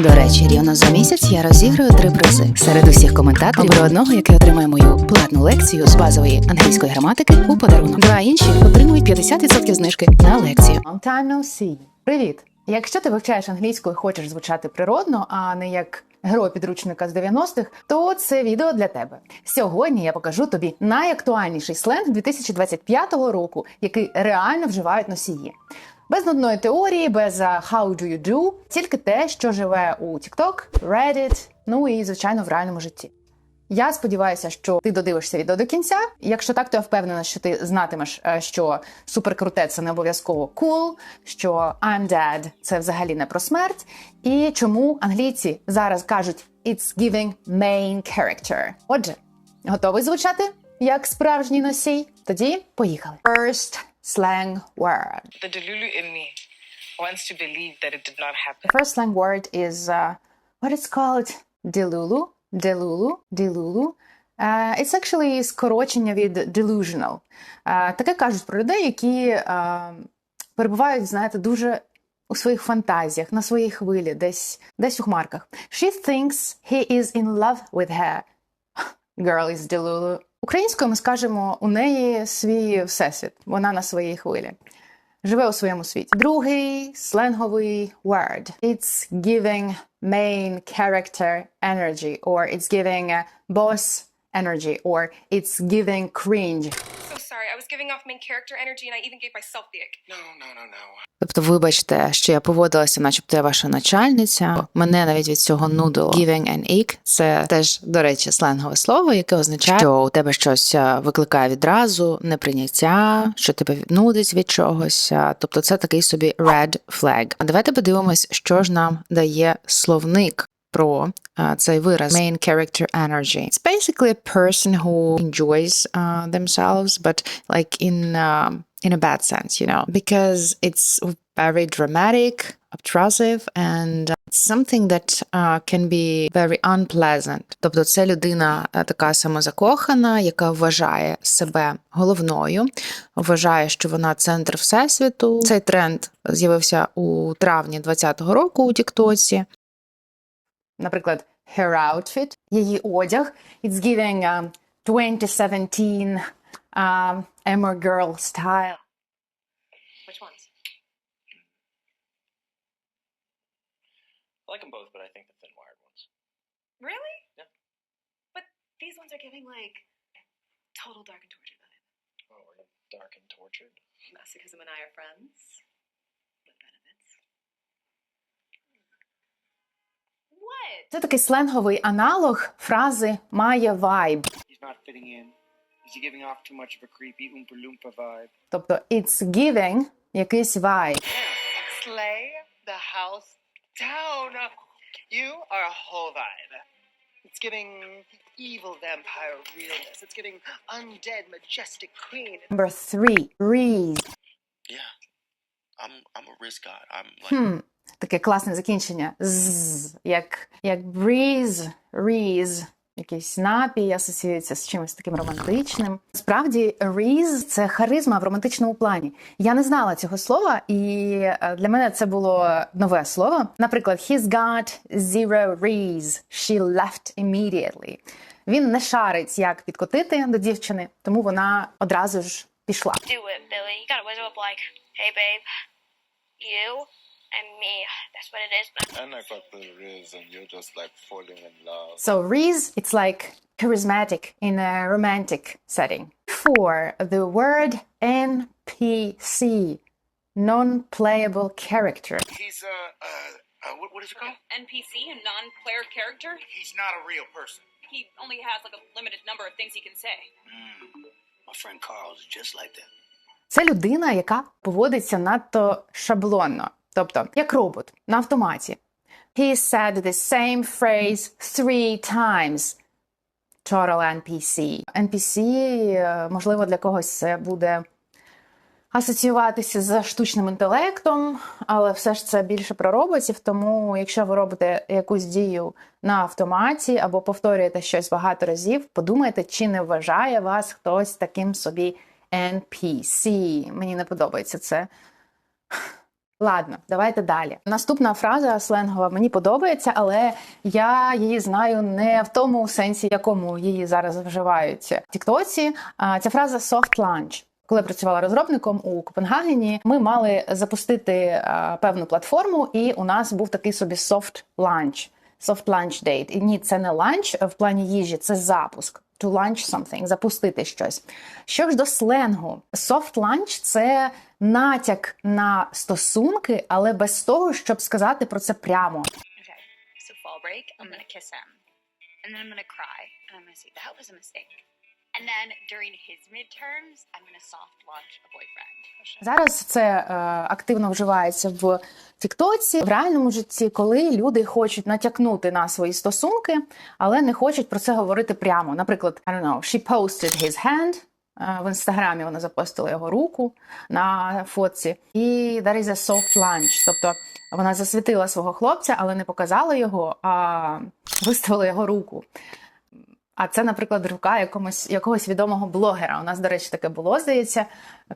До речі, рівно за місяць я розіграю три призи. Серед усіх коментаторів оберу одного, який отримає мою платну лекцію з базової англійської граматики у подарунок. Два інші отримують 50% знижки на лекцію. Long time no see. Привіт! Якщо ти вивчаєш англійську і хочеш звучати природно, а не як герой підручника з 90-х, то це відео для тебе. Сьогодні я покажу тобі найактуальніший сленг 2025 року, який реально вживають носії. Без нудної теорії, без а, how do you do, тільки те, що живе у TikTok, Reddit, ну і звичайно в реальному житті. Я сподіваюся, що ти додивишся відео до кінця. Якщо так, то я впевнена, що ти знатимеш, е, що суперкруте це не обов'язково cool, що I'm dead – це взагалі не про смерть, і чому англійці зараз кажуть it's giving main character. Отже, готовий звучати як справжній носій? Тоді поїхали. First slang word. The Delulu in me wants to believe that it did not happen. The first slang word is uh, what it's called delulu, delulu, delulu. Uh, it's actually скорочення від delusional. Uh, таке кажуть про людей, які uh, перебувають, знаєте, дуже у своїх фантазіях, на своїй хвилі, десь, десь у хмарках. She thinks he is in love with her. Girl is delulu. Українською ми скажемо, у неї свій всесвіт, вона на своїй хвилі живе у своєму світі. Другий сленговий word. It's giving main character energy, or it's giving boss energy, or it's giving cringe. Was giving off main character energy and I even gave myself the ick. No, no, no, no. Тобто, вибачте, що я поводилася, начебто я ваша начальниця. Мене навіть від цього нудило. Giving an ick – це теж, до речі, сленгове слово, яке означає, що у тебе щось викликає відразу, неприйняття, що тебе нудить від чогось. Тобто, це такий собі red flag. А давайте подивимось, що ж нам дає словник. Про а, цей вираз main character energy. It's basically a person who enjoys uh, themselves, but like in um, in a bad sense, you know, because it's very dramatic, obtrusive, and uh, it's something that uh, can be very unpleasant. Тобто це людина е, така самозакохана, яка вважає себе головною, вважає, що вона центр всесвіту. Цей тренд з'явився у травні 2020 року у Тіктоці. Наприклад, her outfit, її одяг. It's giving um, 2017 um, Emma Girl style. Which ones? I like them both, but I think the thin wired ones. Really? Yeah. But these ones are giving like total dark and tortured vibe. Oh, we're dark and tortured. Masochism and I are friends. Це такий сленговий аналог фрази має вайб. He's not fitting in. Is he giving off too much of a creepy Oompa Loompa vibe? Тобто it's giving якийсь вайб. Slay the house down. You are a whole vibe. It's giving evil vampire realness. It's giving undead majestic queen. Number three, read. Yeah. I'm I'm a risk god. I'm like Хм, Таке класне закінчення. З, як, як breeze, reeze. Якийсь напій асоціюється з чимось таким романтичним. Справді, reeze – це харизма в романтичному плані. Я не знала цього слова, і е, для мене це було нове слово. Наприклад, he's got zero reeze. She left immediately. Він не шарить, як підкотити до дівчини, тому вона одразу ж пішла. Do it, Billy. You gotta like, hey, babe, you and me. That's what it is. And I got the riz, and you're just like falling in love. So Reese, it's like charismatic in a romantic setting. For the word NPC, non-playable character. He's uh uh, uh what, what is it called? NPC, a non-player character. He's not a real person. He only has like a limited number of things he can say. My friend Carl's just like that. Це людина, яка поводиться надто шаблонно, Тобто як робот на автоматі. He said the same phrase three times. Total NPC. NPC, е, можливо, для когось це буде асоціюватися з штучним інтелектом, але все ж це більше про роботів. Тому, якщо ви робите якусь дію на автоматі або повторюєте щось багато разів, подумайте, чи не вважає вас хтось таким собі NPC. Мені не подобається це Ладно, давайте далі. Наступна фраза сленгова мені подобається, але я її знаю не в тому сенсі, якому її зараз вживають в Тіктоці. Ця фраза soft lunch. Коли я працювала розробником у Копенгагені, ми мали запустити певну платформу, і у нас був такий собі soft lunch. Soft lunch date. І ні, це не ланч в плані їжі, це запуск. To launch something, запустити щось. Що ж до сленгу, soft launch – це натяк на стосунки, але без того, щоб сказати про це прямо. Okay, so fall break, I'm gonna kiss him. And then I'm gonna cry. And I'm gonna say, that was a mistake. And then during his midterms, I'm gonna soft launch a boyfriend. Зараз це е, активно вживається в Тіктоці, в реальному житті, коли люди хочуть натякнути на свої стосунки, але не хочуть про це говорити прямо. Наприклад, I don't know, she posted his hand. е, В інстаграмі вона запостила його руку на фотці, і there is a soft lunch. Тобто вона засвітила свого хлопця, але не показала його, а виставила його руку. А це, наприклад, рука якомусь якогось відомого блогера. У нас, до речі, таке було, здається,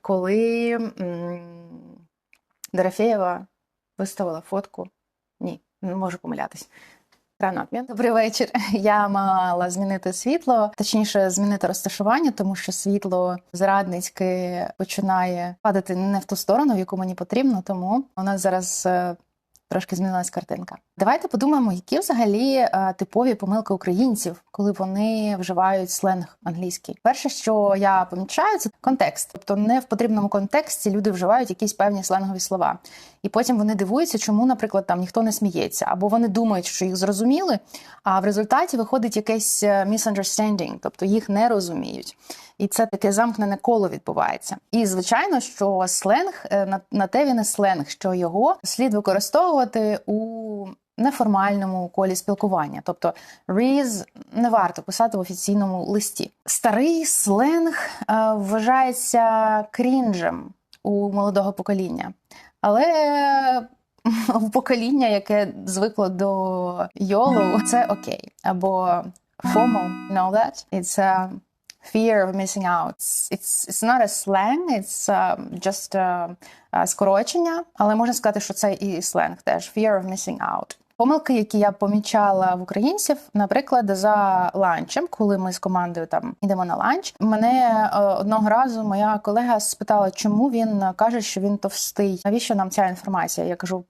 коли м, Дорофєєва виставила фотку. Ні, не можу помилятись. Рано. Добрий вечір. Я мала змінити світло, точніше, змінити розташування, тому що світло зрадницьке починає падати не в ту сторону, в яку мені потрібно. Тому у нас зараз е, трошки змінилась картинка. Давайте подумаємо, які взагалі е, типові помилки українців, коли вони вживають сленг англійський. Перше, що я помічаю, це контекст. Тобто, не в потрібному контексті люди вживають якісь певні сленгові слова, і потім вони дивуються, чому, наприклад, там ніхто не сміється, або вони думають, що їх зрозуміли, а в результаті виходить якесь е, misunderstanding, тобто їх не розуміють. І це таке замкнене коло відбувається. І звичайно, що сленг е, на, те він і сленг, що його слід використовувати у неформальному колі спілкування. Тобто різ не варто писати в офіційному листі. Старий сленг е, вважається крінжем у молодого покоління. Але в покоління, яке звикло до YOLO, це окей. Або FOMO, know that? It's a fear of missing out. It's, it's, not a slang, it's um, just uh, uh, скорочення, але можна сказати, що це і сленг теж. Fear of missing out. Помилки, які я помічала в українців, наприклад, за ланчем, коли ми з командою там йдемо на ланч. Мене е, одного разу моя колега спитала, чому він каже, що він товстий. Навіщо нам ця інформація? Я кажу.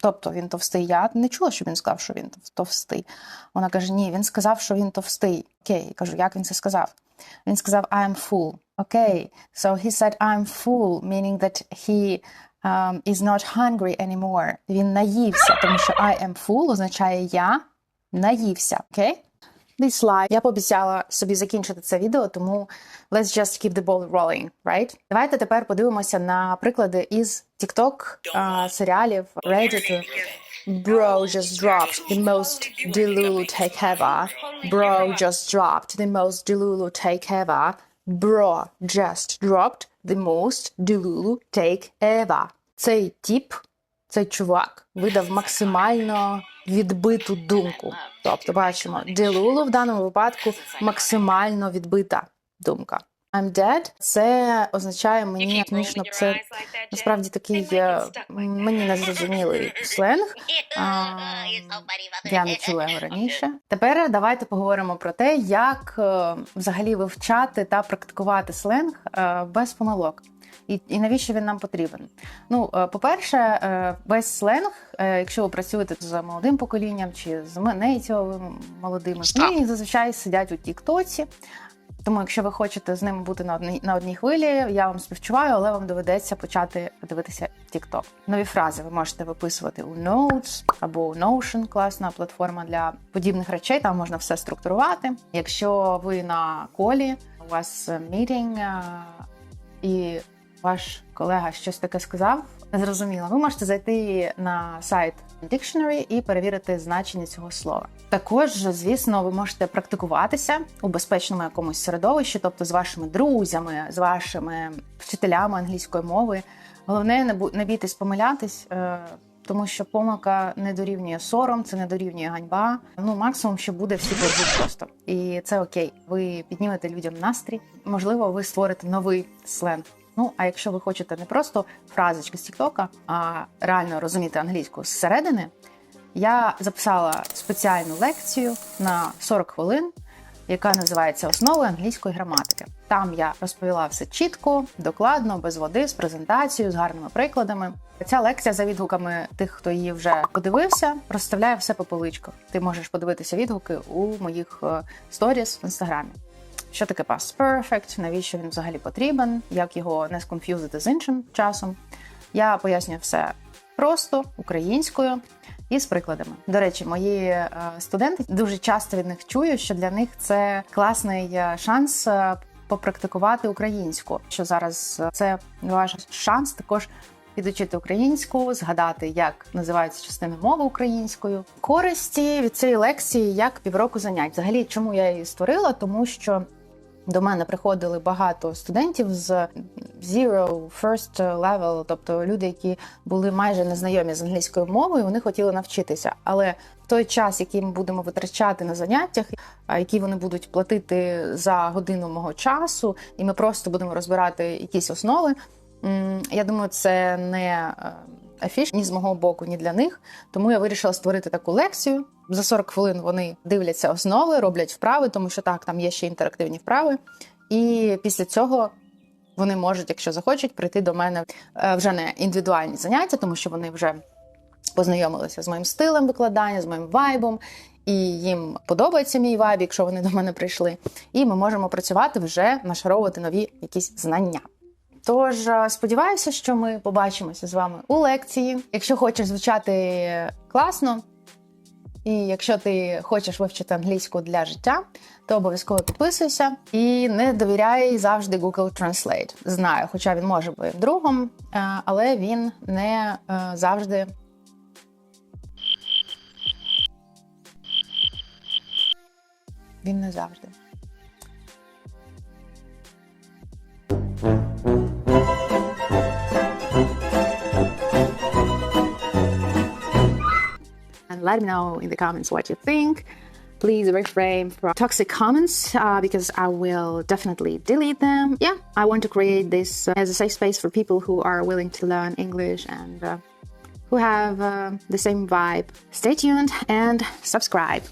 Тобто він товстий. Я не чула, що він сказав, що він товстий. Вона каже: Ні, він сказав, що він товстий. Окей, кажу, як він це сказав? Він сказав I'm full. Окей. So he said I'm full, meaning that he um, is not hungry anymore. Він наївся, тому що I am full означає я наївся. Окей? This live. Я пообіцяла собі закінчити це відео, тому let's just keep the ball rolling, right? Давайте тепер подивимося на приклади із TikTok а, серіалів Ready to Bro just dropped the most Delulu take ever. Bro just dropped the most Delulu take ever. Bro just dropped the most Delulu take ever. Цей тіп, цей чувак видав максимально відбиту думку. Тобто, бачимо, Делулу в даному випадку максимально відбита думка. I'm dead – це означає мені смішно. Це насправді такий е, мені незрозумілий сленг. А, я не чула його раніше. Тепер давайте поговоримо про те, як е, взагалі вивчати та практикувати сленг е, без помилок. І, і навіщо він нам потрібен? Ну, по-перше, весь сленг, якщо ви працюєте з молодим поколінням чи з нейтівими молодими, вони зазвичай сидять у Тіктоці. Тому, якщо ви хочете з ними бути на одній на одній хвилі, я вам співчуваю, але вам доведеться почати дивитися TikTok. Нові фрази ви можете виписувати у Notes або у Notion, класна платформа для подібних речей. Там можна все структурувати. Якщо ви на колі, у вас мітінг і ваш колега щось таке сказав, незрозуміло, ви можете зайти на сайт Dictionary і перевірити значення цього слова. Також, звісно, ви можете практикуватися у безпечному якомусь середовищі, тобто з вашими друзями, з вашими вчителями англійської мови. Головне, не бійтесь помилятись. е, Тому що помилка не дорівнює сором, це не дорівнює ганьба. Ну максимум, що буде всі поржуть просто, і це окей. Ви піднімете людям настрій. Можливо, ви створите новий сленг Ну, а якщо ви хочете не просто фразочки з Тіктока, а реально розуміти англійську зсередини, я записала спеціальну лекцію на 40 хвилин, яка називається Основи англійської граматики. Там я розповіла все чітко, докладно, без води, з презентацією, з гарними прикладами. Ця лекція за відгуками тих, хто її вже подивився, розставляє все по поличках. Ти можеш подивитися відгуки у моїх е, сторіс в інстаграмі. Що таке past perfect, навіщо він взагалі потрібен, як його не сконф'юзити з іншим часом. Я пояснюю все просто українською і з прикладами. До речі, мої е, студенти дуже часто від них чую, що для них це класний е, шанс е, попрактикувати українську. Що зараз це ваш шанс також підучити українську, згадати, як називаються частини мови українською. Користі від цієї лекції як півроку занять. Взагалі, чому я її створила? Тому що до мене приходили багато студентів з zero, first level, тобто люди, які були майже незнайомі з англійською мовою, вони хотіли навчитися. Але той час, який ми будемо витрачати на заняттях, який вони будуть платити за годину мого часу, і ми просто будемо розбирати якісь основи. Я думаю, це не е, афіш ні з мого боку, ні для них. Тому я вирішила створити таку лекцію. За 40 хвилин вони дивляться основи, роблять вправи, тому що так, там є ще інтерактивні вправи. І після цього вони можуть, якщо захочуть, прийти до мене е, вже не індивідуальні заняття, тому що вони вже познайомилися з моїм стилем викладання, з моїм вайбом, і їм подобається мій вайб, якщо вони до мене прийшли. І ми можемо працювати вже нашаровувати нові якісь знання. Тож е, сподіваюся, що ми побачимося з вами у лекції. Якщо хочеш звучати класно, і якщо ти хочеш вивчити англійську для життя, то обов'язково підписуйся і не довіряй завжди Google Translate. Знаю, хоча він може бути другом, е, але він не е, завжди. Він не завжди. Let me know in the comments what you think. Please refrain from toxic comments uh, because I will definitely delete them. Yeah, I want to create this uh, as a safe space for people who are willing to learn English and uh, who have uh, the same vibe. Stay tuned and subscribe.